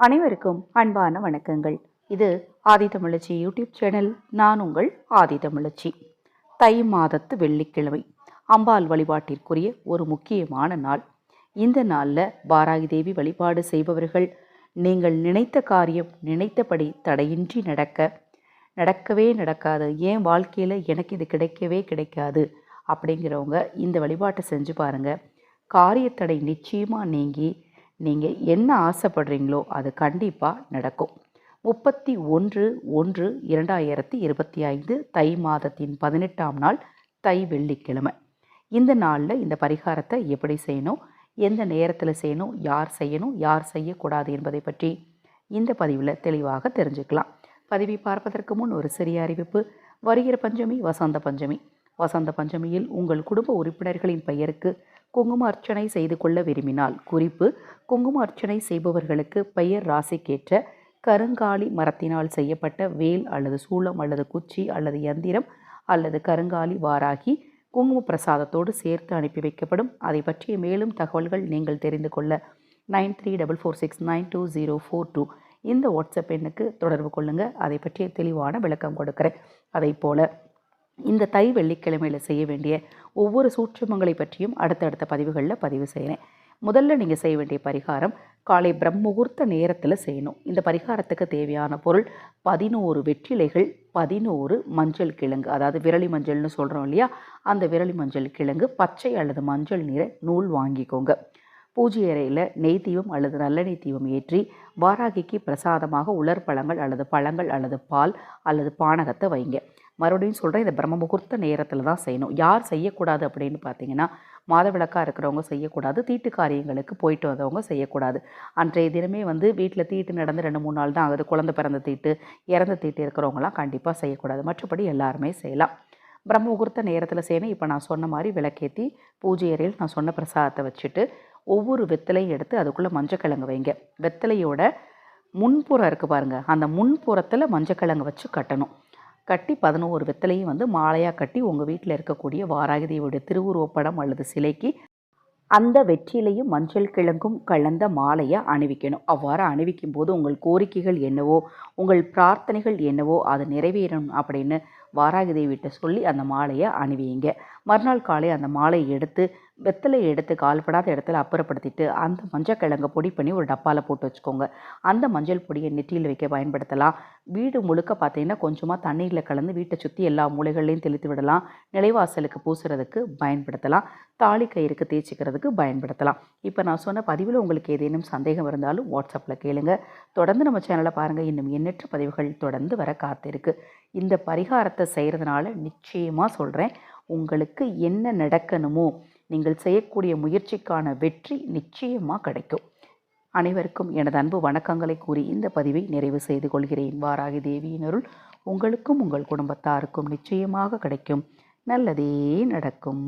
அனைவருக்கும் அன்பான வணக்கங்கள். இது ஆதி தமிழச்சி யூடியூப் சேனல். நான் உங்கள் ஆதி தமிழச்சி. தை மாதத்து வெள்ளிக்கிழமை அம்பாள் வழிபாட்டிற்குரிய ஒரு முக்கியமான நாள். இந்த நாளில் பாராகி தேவி வழிபாடு செய்பவர்கள் நீங்கள் நினைத்த காரியம் நினைத்தபடி தடையின்றி நடக்க நடக்கவே நடக்காது. ஏன் வாழ்க்கையில் எனக்கு இது கிடைக்கவே கிடைக்காது அப்படிங்கிறவங்க இந்த வழிபாட்டை செஞ்சு பாருங்கள் காரியத்தடை நிச்சயமாக நீங்கி நீங்கள் என்ன ஆசைப்படுறீங்களோ அது கண்டிப்பாக நடக்கும். முப்பத்தி ஒன்று ஒன்று இரண்டாயிரத்தி இருபத்தி ஐந்து தை மாதத்தின் பதினெட்டாம் நாள் தை வெள்ளிக்கிழமை. இந்த நாளில் இந்த பரிகாரத்தை எப்படி செய்யணும்? எந்த நேரத்தில் செய்யணும்? யார் செய்யணும்? யார் செய்யக்கூடாது என்பதை பற்றி இந்த பதிவில் தெளிவாக தெரிஞ்சுக்கலாம். பதிவை பார்ப்பதற்கு முன் ஒரு சிறிய அறிவிப்பு. வருகிற பஞ்சமி வசந்த பஞ்சமி. வசந்த பஞ்சமியில் உங்கள் குடும்ப உறுப்பினர்களின் பெயருக்கு குங்கும அர்ச்சனை செய்து கொள்ள விரும்பினால் குறிப்பு குங்கும அர்ச்சனை செய்பவர்களுக்கு பெயர் ராசிக்கேற்ற கருங்காலி மரத்தினால் செய்யப்பட்ட வேல் அல்லது சூளம் அல்லது குச்சி அல்லது எந்திரம் அல்லது கருங்காலி வாராகி குங்கும பிரசாதத்தோடு சேர்த்து அனுப்பி வைக்கப்படும். அதை பற்றிய மேலும் தகவல்கள் நீங்கள் தெரிந்து கொள்ள nine three double four six nine two zero four two இந்த வாட்ஸ்அப் எண்ணுக்கு தொடர்பு கொள்ளுங்கள் அதை பற்றிய தெளிவான விளக்கம் கொடுக்குறேன். அதை போல் இந்த தை வெள்ளிக்கிழமையில் செய்ய வேண்டிய ஒவ்வொரு சூட்சமங்களை பற்றியும் அடுத்தடுத்த பதிவுகளில் பதிவு செய்கிறேன் முதல்ல நீங்கள் செய்ய வேண்டிய பரிகாரம் காலை பிரம்மமுகூர்த்த நேரத்தில் செய்யணும். இந்த பரிகாரத்துக்கு தேவையான பொருள் பதினோரு வெற்றிலைகள் பதினோரு மஞ்சள் கிழங்கு. அதாவது விரலி மஞ்சள்னு சொல்கிறோம் இல்லையா? அந்த விரலி மஞ்சள் கிழங்கு பச்சை அல்லது மஞ்சள் நிற நூல் வாங்கிக்கோங்க. பூஜை அறையில் நெய் தீபம் அல்லது நல்லெண்ணெய் தீபம் ஏற்றி வாராகிக்கு பிரசாதமாக உலர் பழங்கள் அல்லது பழங்கள் அல்லது பால் அல்லது பானகத்தை வைங்க. மறுபடியும் சொல்கிறேன் இந்த பிரம்ம முகூர்த்த நேரத்தில் தான் செய்யணும். யார் செய்யக்கூடாது அப்படின்னு பார்த்தீங்கன்னா மாதவிளக்காக இருக்கிறவங்க செய்யக்கூடாது தீட்டு காரியங்களுக்கு போயிட்டு வந்தவங்க செய்யக்கூடாது. அன்றைய தினமே வந்து வீட்டில் தீட்டு நடந்து ரெண்டு மூணு நாள் தான் ஆகுது. குழந்தை பிறந்த தீட்டு இறந்த தீட்டு இருக்கிறவங்களாம் கண்டிப்பாக செய்யக்கூடாது. மற்றபடி எல்லாருமே செய்யலாம். பிரம்ம முகூர்த்த நேரத்தில் செய்யணும். இப்போ நான் சொன்ன மாதிரி விளக்கேற்றி பூஜை அறையில் நான் சொன்ன பிரசாதத்தை வச்சுட்டு ஒவ்வொரு வெத்தலையும் எடுத்து அதுக்குள்ளே மஞ்சக்கிழங்கு வைங்க. வெத்தலையோட முன்புறம் இருக்குது பாருங்கள் அந்த முன்புறத்தில் மஞ்சக்கிழங்கு வச்சு கட்டணும். கட்டி பதினோரு வெத்தலையும் வந்து மாலையாக கட்டி உங்கள் வீட்டில் இருக்கக்கூடிய வாராகி திருவுருவப்படம் அல்லது சிலைக்கு அந்த வெற்றிலையும் மஞ்சள் கிழங்கும் கலந்த மாலையை அணிவிக்கணும். அவ்வாறு அணிவிக்கும் போது உங்கள் கோரிக்கைகள் என்னவோ உங்கள் பிரார்த்தனைகள் என்னவோ அது நிறைவேறணும் அப்படின்னு வாராகி தேவிகிட்ட சொல்லி அந்த மாலையை அணிவிங்க. மறுநாள் காலை அந்த மாலையை எடுத்து வெத்தலை எடுத்து கால்படாத இடத்துல அப்புறப்படுத்திட்டு அந்த மஞ்சள் கிழங்கு பொடி பண்ணி ஒரு டப்பாவில் போட்டு வச்சுக்கோங்க. அந்த மஞ்சள் பொடியை நெற்றியில் வைக்க பயன்படுத்தலாம். வீடு முழுக்க பார்த்தீங்கன்னா கொஞ்சமாக தண்ணீரில் கலந்து வீட்டை சுற்றி எல்லா மூலைகள்லையும் தெளித்து விடலாம். நிலைவாசலுக்கு பூசுறதுக்கு பயன்படுத்தலாம். தாலி கயிறுக்கு தேய்ச்சிக்கிறதுக்கு பயன்படுத்தலாம். இப்போ நான் சொன்ன பதிவில் உங்களுக்கு ஏதேனும் சந்தேகம் இருந்தாலும் வாட்ஸ்அப்பில் கேளுங்க. தொடர்ந்து நம்ம சேனலை பாருங்கள் இன்னும் எண்ணற்ற பதிவுகள் தொடர்ந்து வர காத்திருக்கு. இந்த பரிகாரத்தை செய்கிறதுனால நிச்சயமாக சொல்கிறேன் உங்களுக்கு என்ன நடக்கணுமோ நீங்கள் செய்யக்கூடிய முயற்சிக்கான வெற்றி நிச்சயமாக கிடைக்கும். அனைவருக்கும் எனது அன்பு வணக்கங்களை கூறி இந்த பதிவை நிறைவு செய்து கொள்கிறேன். வாராகி தேவியினருள் உங்களுக்கும் உங்கள் குடும்பத்தாருக்கும் நிச்சயமாக கிடைக்கும். நல்லதே நடக்கும்.